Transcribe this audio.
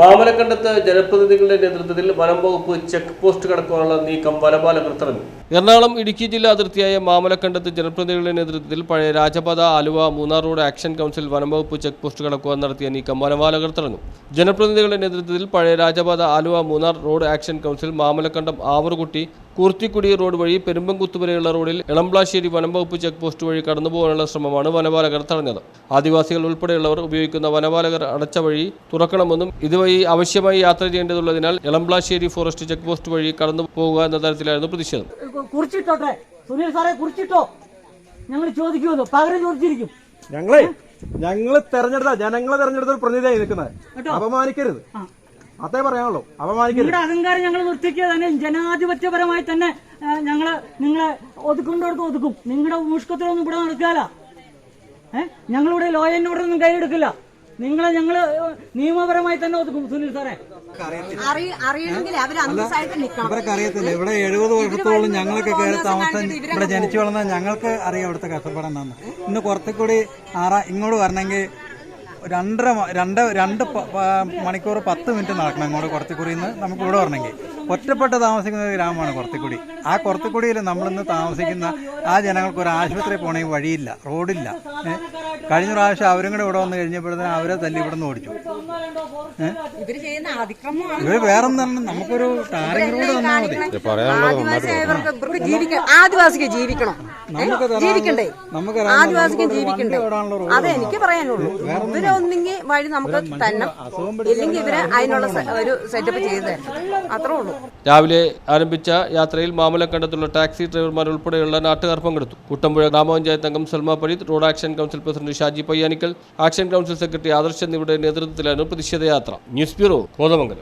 മാമലക്കണ്ടത്ത് ജനപ്രതിനിധികളുടെ നേതൃത്വത്തിൽ വനം വകുപ്പ് ചെക്ക് പോസ്റ്റ് കടക്കാനുള്ള നീക്കം വനപാലകർ തടഞ്ഞു എറണാകുളം ഇടുക്കി ജില്ലാ അതിർത്തിയായ മാമലക്കണ്ടത്ത് ജനപ്രതിനിധികളുടെ നേതൃത്വത്തിൽ പഴയ രാജപാത Aluva Munnar road action council വനം വകുപ്പ് ചെക്ക് പോസ്റ്റ് കടക്കുവാൻ നടത്തിയ നീക്കം വനപാലകർ തടഞ്ഞു ജനപ്രതിനിധികളുടെ നേതൃത്വത്തിൽ പഴയ രാജപാത Aluva Munnar road action council Mamalakandam Avarukutty Koorthikudi road വഴി പെരുമ്പംകുത്ത് വരെയുള്ള റോഡിൽ എളംപ്ലാശ്ശേരി വനംവകുപ്പ് ചെക്ക് പോസ്റ്റ് വഴി കടന്നുപോകാനുള്ള ശ്രമമാണ് വനപാലകർ തടഞ്ഞത്. ആദിവാസികൾ ഉൾപ്പെടെയുള്ളവർ ഉപയോഗിക്കുന്ന വനപാലകർ അടച്ച വഴി തുറക്കണമെന്നും ഇതുവഴി ആവശ്യമായി യാത്ര ചെയ്യേണ്ടതുള്ളതിനാൽ എളംപ്ലാശ്ശേരി ഫോറസ്റ്റ് ചെക്ക് പോസ്റ്റ് വഴി കടന്നു പോകുക എന്ന തരത്തിലായിരുന്നു പ്രതിഷേധം. കുറിച്ചിട്ടോട്ടെ? സുനിൽ സാറേ കുറിച്ചിട്ടോ? ഞങ്ങൾ ചോദിക്കുമല്ലോ പകരം ചോദിച്ചിരിക്കും. ഞങ്ങളെ ഞങ്ങൾ തെരഞ്ഞെടുത്ത ജനങ്ങളെ തെരഞ്ഞെടുത്ത ഒരു പ്രതിനിധിയായി നിൽക്കുന്നത്. അപമാനിക്കരുത്. അതേ പറയാനുള്ളൂ. അപമാനിക്കരുത്. നിങ്ങളുടെ അഹങ്കാരം ഞങ്ങൾ നിർത്തിക്കുക തന്നെ ജനാധിപത്യപരമായി തന്നെ ഞങ്ങൾ നിങ്ങളെ ഒതുക്കൊണ്ടോടത്ത് ഒതുക്കും. നിങ്ങളുടെ മുഷ്കത്തിലൊന്നും ഇവിടെ നടക്കാല ഏഹ് ഞങ്ങളിവിടെ ലോ ഓർഡർ ഒന്നും കൈയെടുക്കില്ല. നിങ്ങളെ ഞങ്ങൾ നിയമപരമായി തന്നെ ഒതുക്കും സുനിൽ സാറേ. ഇവരൊക്കെ അറിയത്തില്ല. ഇവിടെ എഴുപത് വർഷത്തോളം ഞങ്ങളൊക്കെ കയറി താമസം ഇവിടെ ജനിച്ചു വളർന്ന ഞങ്ങൾക്ക് അറിയാം ഇവിടുത്തെ കഷ്ടപ്പാട് എന്താന്ന് ഇന്ന് കുറച്ചുകൂടി ആറാ ഇങ്ങോട്ട് വരണമെങ്കിൽ രണ്ടര രണ്ട് രണ്ട് മണിക്കൂർ പത്ത് മിനിറ്റ് നടക്കണം ഇങ്ങോട്ട് കുറച്ചുകൂടി നിന്ന് നമുക്ക് ഇവിടെ വരണമെങ്കിൽ. ഒറ്റപ്പെട്ട് താമസിക്കുന്ന ഒരു ഗ്രാമമാണ് കുറച്ചുകൂടി ആ കുറച്ചുകൂടിയിൽ നമ്മളിന്ന് താമസിക്കുന്ന ആ ജനങ്ങൾക്ക് ഒരു ആശുപത്രി പോകണമെങ്കിൽ വഴിയില്ല റോഡില്ല? കഴിഞ്ഞ പ്രാവശ്യം അവരും കൂടെ ഇവിടെ വന്ന് കഴിഞ്ഞപ്പോഴത്തേനും അവരെ തല്ലി ഇവിടെ നിന്ന് ഓടിച്ചു ഇവർ വേറെ വേറൊന്നും നമുക്കൊരു ടാറിംഗ് റോഡ് തന്നാൽ മതി. ആദിവാസിക്ക് ജീവിക്കണം. നമുക്ക് ജീവിക്കണ്ടേ? നമുക്ക് ആദിവാസിക്ക് ജീവിക്കണ്ടേ? അതെനിക്ക് ഓടാനുള്ള അതെ എനിക്ക് പറയാനുള്ളൂ. ഇവരെ ഒന്നെങ്കിൽ വഴി നമുക്ക് തന്നെ ഇല്ലെങ്കിൽ ഇവർ അതിനുള്ള ഒരു സെറ്റപ്പ് ചെയ്ത്. അത്രേ ഉള്ളൂ. രാവിലെ ആരംഭിച്ച യാത്രയിൽ മാമലക്കണ്ടത്തുള്ള ടാക്സി ഡ്രൈവർമാർ ഉൾപ്പെടെയുള്ള നാട്ടുകാർ പങ്കെടുത്തു. കുട്ടമ്പുഴ ഗ്രാമപഞ്ചായത്ത് അംഗം Salma Pareeth road action council president Shaji Payyanikkal action council secretary Adarsh എന്നിവരുടെ നേതൃത്വത്തിലാണ് പ്രതിഷേധ യാത്ര. News bureau Kothamangalam.